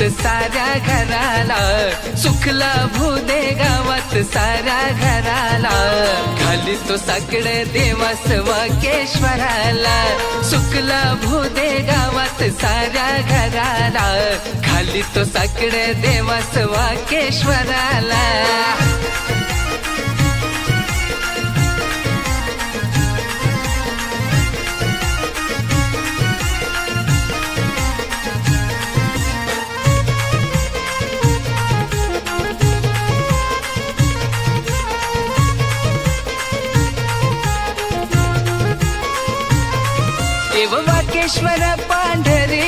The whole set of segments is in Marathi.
गावात साऱ्या घराला. सुखला भूदे गावात साऱ्या घराला. घाली तो साकडे देवास वाकेश्वराला सुखला भूदे गावात साऱ्या घराला. खाली तो साकडे देवास वाकेश्वराला देव पांढरे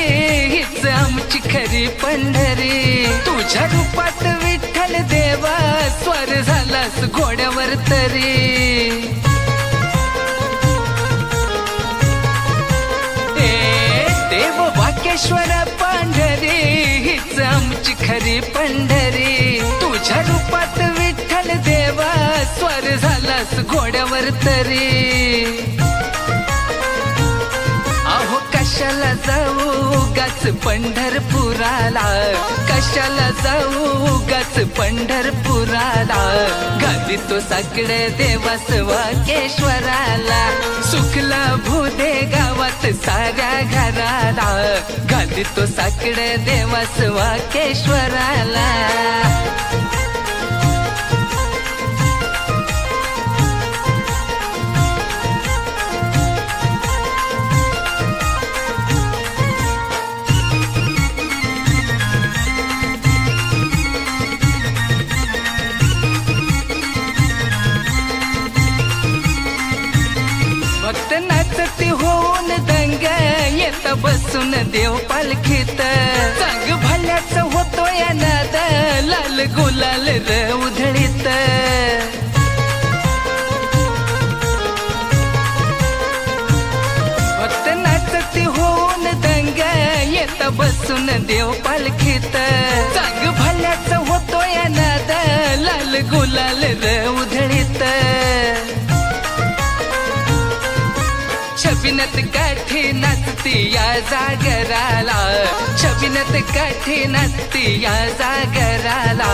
हीच आमची खरी पंढरी. तुझ्या रूपात विठ्ठल देवा स्वर झालास घोड्यावर तरी. देव वाकेश्वर पांढरे हीच आमची खरी पंढरी. तुझ्या रूपात विठ्ठल देवा स्वर झालास घोड्यावर तरी. कशाला जाऊ गच पंढरपुराला? कशाला जाऊ गच पंढरपुराला? घाली तो सगळे देवास वाकेश्वराला सुखला भूदे गावात साऱ्या घराला. गादी तो साकडे देवास वाकेश्वराला बसून देव पालखीत. चांग भल्याच होतो या नाद लाल गुलाल र उधळीत. भक्त नाचती होऊन दंग येत बसून देव पालखीत. चांग भल्याच होतो या नाद लाल गुलाल र उधळीत. छबिनत काठी नसती या जागराला. छबिनत काठी नसती या जागराला.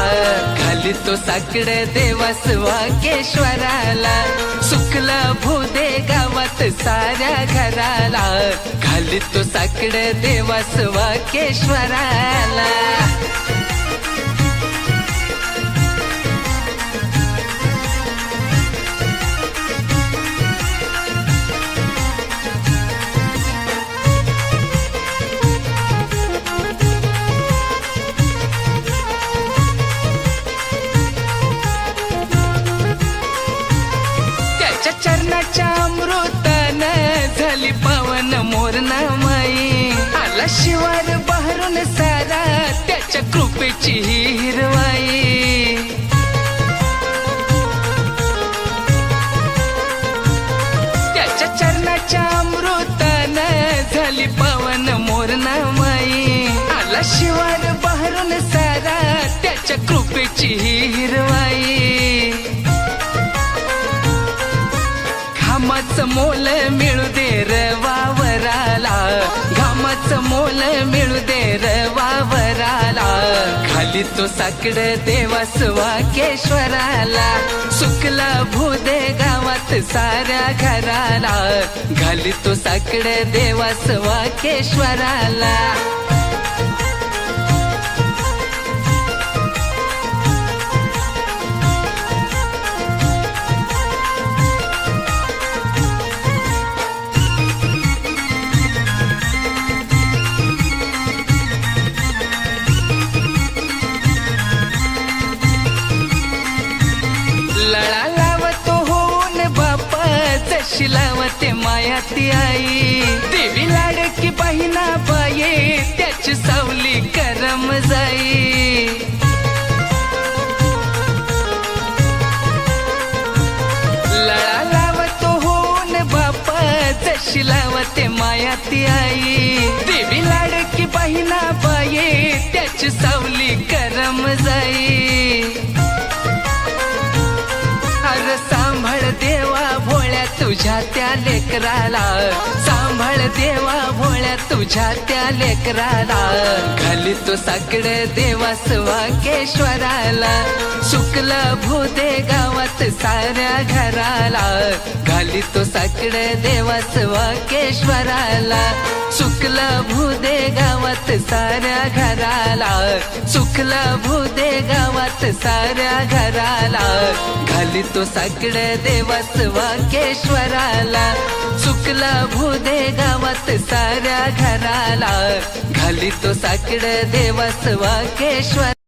खाली तो साकडे देवास वाकेश्वराला सुखला भूदे गावात साऱ्या घराला. खाली तो साकडे देवास वाकेश्वराला झाली पवन मोरणा माई आला शिवार बहरून सारा त्याच्या कृपेची ही हिरवाई. त्याच्या चरणाच्या अमृतान झाली पवन मोरणा माई आला शिवार बहरून सारा त्याच्या कृपेची ही हिरवाई. घामाचं मोल तो साकड देवास वाकेश्वराला सुकला भूदे गावात साऱ्या घराला. घाली तो साकड देवास वाकेश्वराला कशी लावते माया ती आई? देवी लाडकी बहिणा बाये त्याची सावली करम जाई. लळा लावतो होऊन बापा जशी लावते माया ती आई. तुझ्या त्या लेकराला सांभाळ देवा भोळ्या तुझ्या त्या लेकराला. तो साकड देवास वाकेश्वराला शुक्ल भूते गावात साऱ्या घराला. घाली तो साकड देवास वाकेश्वराला शुक्ल भूदे गावात साऱ्या घराला. शुक्ल भूदे गावात साऱ्या घराला. घाली तो साकड देवास वाकेश्वराला शुक्ल भूदे गावात साऱ्या घराला. घाली तो साकड देवास वाकेश्वर.